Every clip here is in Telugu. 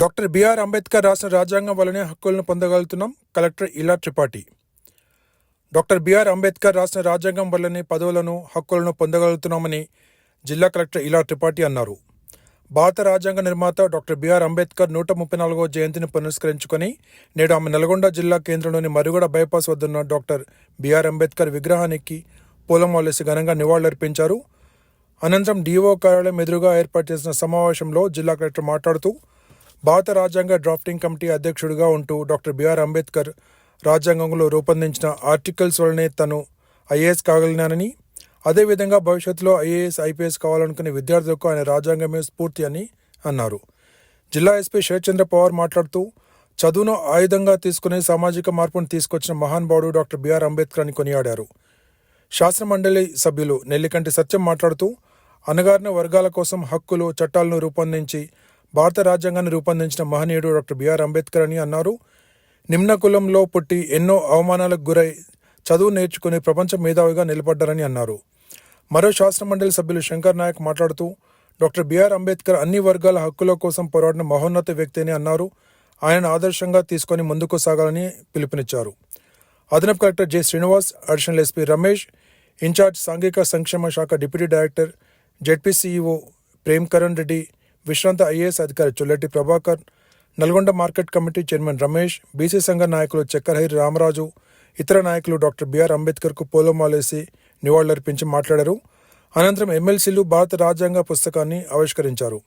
డాక్టర్ బిఆర్ అంబేద్కర్ రాసిన రాజ్యాంగం వల్లనే హక్కులను పొందగలుగుతున్నాం కలెక్టర్ ఇలా త్రిపాఠి. డాక్టర్ బిఆర్ అంబేద్కర్ రాసిన రాజ్యాంగం వల్లనే పదవులను హక్కులను పొందగలుగుతున్నామని జిల్లా కలెక్టర్ ఇలా త్రిపాఠి అన్నారు. భారత రాజ్యాంగ నిర్మాత డాక్టర్ బిఆర్ అంబేద్కర్ నూట ముప్పై నాలుగవ జయంతిని పురస్కరించుకొని నేడు ఆమె నల్గొండ జిల్లా కేంద్రంలోని మరుగుడ బైపాస్ వద్దన్న డాక్టర్ బిఆర్ అంబేద్కర్ విగ్రహానికి పూలమాలేసి ఘనంగా నివాళులర్పించారు. అనంతరం డీఓ కార్యాలయం ఎదురుగా ఏర్పాటు చేసిన సమావేశంలో జిల్లా కలెక్టర్ మాట్లాడుతూ భారత రాజ్యాంగ డ్రాఫ్టింగ్ కమిటీ అధ్యక్షుడిగా ఉంటూ డాక్టర్ బిఆర్ అంబేద్కర్ రాజ్యాంగంలో రూపొందించిన ఆర్టికల్స్ వలనే తను ఐఏఎస్ కాగలిగినానని అదేవిధంగా భవిష్యత్తులో ఐఏఎస్ ఐపీఎస్ కావాలనుకునే విద్యార్థులకు ఆయన రాజ్యాంగమే స్ఫూర్తి అని అన్నారు. జిల్లా ఎస్పీ శరత్చంద్ర పవార్ మాట్లాడుతూ చదువును ఆయుధంగా తీసుకుని సామాజిక మార్పును తీసుకొచ్చిన మహానుభావుడు డాక్టర్ బిఆర్ అంబేద్కర్ అని కొనియాడారు. శాస్త్ర మండలి సభ్యులు నెల్లికంటి సత్యం మాట్లాడుతూ అణగారిన వర్గాల కోసం హక్కులు చట్టాలను రూపొందించి భారత రాజ్యాంగాన్ని రూపొందించిన మహనీయుడు డాక్టర్ బిఆర్ అంబేద్కర్ అని అన్నారు. నిమ్న కులంలో పుట్టి ఎన్నో అవమానాలకు గురై చదువు నేర్చుకుని ప్రపంచ మేధావిగా నిలబడ్డారని అన్నారు. మరో శాస్త్ర మండలి సభ్యులు శంకర్ నాయక్ మాట్లాడుతూ డాక్టర్ బిఆర్ అంబేద్కర్ అన్ని వర్గాల హక్కుల కోసం పోరాడిన మహోన్నత వ్యక్తి అని అన్నారు. ఆయన ఆదర్శంగా తీసుకొని ముందుకు సాగాలని పిలుపునిచ్చారు. అదనపు collector J. Srinivas additional SP Ramesh in charge సాంఘిక సంక్షేమ శాఖ deputy director ZP CEO Prem Karan Reddy విశ్రాంత ఐఏఎస్ అధికారి Cholletti Prabhakar Nalgonda market committee chairman Ramesh BC సంఘ నాయకులు చక్కరహరి రామరాజు ఇతర నాయకులు డాక్టర్ బిఆర్ అంబేద్కర్కు పోలోమాలేసి నివాళులర్పించి మాట్లాడారు. అనంతరం ఎమ్మెల్సీలు భారత రాజ్యాంగ పుస్తకాన్ని ఆవిష్కరించారు.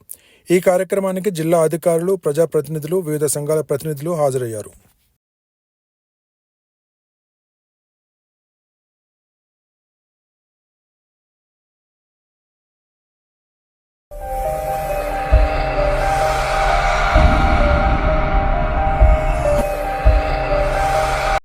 ఈ కార్యక్రమానికి జిల్లా అధికారులు ప్రజాప్రతినిధులు వివిధ సంఘాల ప్రతినిధులు హాజరయ్యారు.